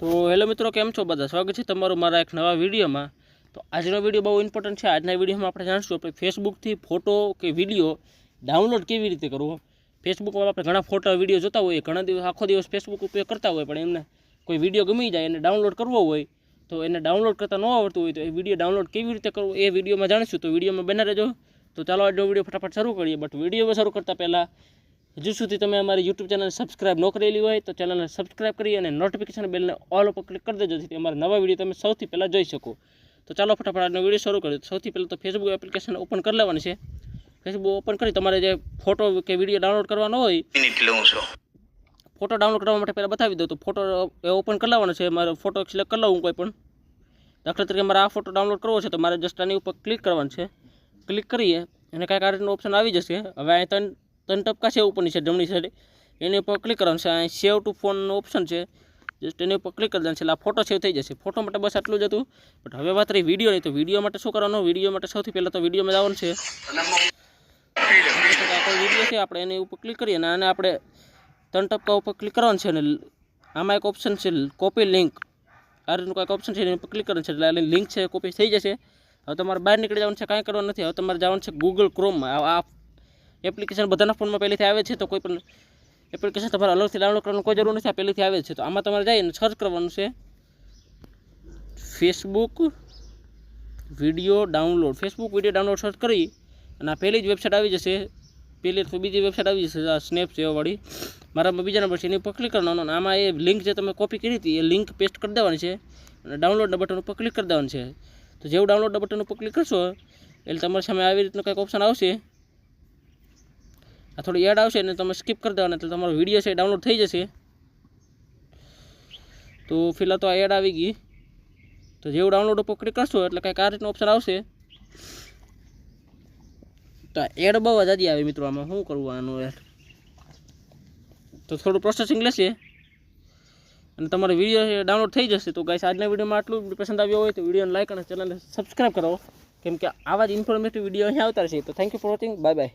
તો હેલો મિત્રો, કેમ છો બધા? સ્વાગત છે તમારું મારા એક નવા વિડીયોમાં. તો આજનો વીડિયો બહુ ઇમ્પોર્ટન્ટ છે. આજના વિડીયોમાં આપણે જાણીશું આપણે ફેસબુકથી ફોટો કે વીડિયો ડાઉનલોડ કેવી રીતે કરવો. ફેસબુકમાં આપણે ઘણા ફોટા વીડિયો જોતા હોઈએ. ઘણા દિવસ, આખો દિવસ ફેસબુક ઉપયોગ કરતા હોય, પણ એમને કોઈ વીડિયો ગમી જાય, એને ડાઉનલોડ કરવો હોય, તો એને ડાઉનલોડ કરતાં ન આવડતું હોય, તો એ વીડિયો ડાઉનલોડ કેવી રીતે કરવો, એ વિડીયોમાં જાણીશું. તો વિડીયોમાં બને રહેજો. તો ચાલો આજનો વીડિયો ફટાફટ શરૂ કરીએ. બટ વીડિયો શરૂ કરતાં પહેલાં હજુ સુધી તમે અમારી યુટ્યુબ ચેનલ સબસ્ક્રાઇબ ન કરેલી હોય તો ચેનલને સબસ્ક્રાઇબ કરી અને નોટિફિકેશન બેલને ઓલ ઉપર ક્લિક કરી દેજો જેથી અમારા નવા વીડિયો તમે સૌથી પહેલાં જોઈ શકો. તો ચાલો ફટાફટ આજનો વીડિયો શરૂ કરીએ. સૌથી પહેલાં તો ફેસબુક એપ્લિકેશન ઓપન કરી લેવાની છે. ફેસબુક ઓપન કરી તમારે જે ફોટો કે વીડિયો ડાઉનલોડ કરવાનો હોય મિનિટ લઉં છું. ફોટો ડાઉનલોડ કરવા માટે પહેલાં બતાવી દઉં. તો ફોટો એ ઓપન કરી લેવાનો છે. મારે ફોટો સિલેક્ટ કરી લઉં કોઈ પણ. દાખલા તરીકે મારે આ ફોટો ડાઉનલોડ કરવો છે તો મારે જસ્ટ આની ઉપર ક્લિક કરવાનું છે. ક્લિક કરીએ અને કાંઈક આ રીતનું ઓપ્શન આવી જશે. હવે અહીં ત્રણ ત્રણ ટપકા છે ઉપરની છે જમણી સાઈડ. એની ઉપર ક્લિક કરવાનું છે. અહીં સેવ ટુ ફોનનો ઓપ્શન છે. જસ્ટ એની ઉપર ક્લિક કરી દેવાનું છે. એટલે આ ફોટો સેવ થઈ જશે. ફોટો માટે બસ આટલું જ હતું. બટ હવે વાત રહી વિડીયોની તો વીડિયો માટે શું કરવાનું? વીડિયો માટે સૌથી પહેલાં તો વિડીયોમાં જવાનું છે. વીડિયો છે? આપણે એની ઉપર ક્લિક કરીએ અને આને આપણે ત્રણ ટપકા ઉપર ક્લિક કરવાનું છે. અને આમાં એક ઓપ્શન છે કોપી લિંક આ રીતનું કંઈક ઓપ્શન છે, એની ઉપર ક્લિક કરવાનું છે. એટલે આ લિંક છે કોપી થઈ જશે. હવે તમારે બહાર નીકળી જવાનું છે. કાંઈ કરવાનું નથી. હવે તમારે જવાનું છે ગૂગલ ક્રોમમાં આ એપ્લિકેશન બધાના ફોનમાં પહેલેથી આવે છે, તો કોઈ પણ એપ્લિકેશન તમારે અલગથી ડાઉનલોડ કરવાનું કોઈ જરૂર નથી, આ પહેલેથી આવે છે. તો આમાં તમારે જઈને સર્ચ કરવાનું છે. Facebook video download Facebook video download search કરી અને આ પહેલી જ વેબસાઇટ આવી જશે. પહેલી અથવા બીજી વેબસાઇટ આવી જશે, આ સ્નેપ સેવાવાળી મારામાં બીજા નંબર છે, એની ઉપર ક્લિક કરવાનો અને આમાં એ લિંક જે તમે કોપી કરી હતી, એ લિંક પેસ્ટ કરી દેવાની છે અને ડાઉનલોડના બટન ઉપર ક્લિક કરી દેવાનું છે. તો જેવું ડાઉનલોડના બટન ઉપર ક્લિક કરશો, એટલે તમારી સામે આવી રીતનું કંઈક ઓપ્શન આવશે. આ થોડી એડ આવશે અને તમે સ્કીપ કરી દેવાના, એટલે તમારો વીડિયો છે ડાઉનલોડ થઈ જશે. તો ફિલહાલ તો આ એડ આવી ગઈ. તો જેવું ડાઉનલોડ ઉપર કરશો એટલે કંઈક આ રીતનું ઓપ્શન આવશે. તો આ એડ બહુ જ હજી આવે મિત્રો, આમાં શું કરવું આનું એડ તો થોડું પ્રોસેસિંગ લેશે. અને તમારો વીડિયો ડાઉનલોડ થઈ જશે. તો ગાઈસ આજના વિડીયોમાં આટલું પસંદ આવ્યો હોય તો વિડીયોને લાઇક અને ચેનલને સબસ્ક્રાઈબ કરો. કેમ કે આવા જ ઇન્ફોર્મેટિવ વીડિયો અહીંયા આવતા રહેશે. તો thank you for watching bye bye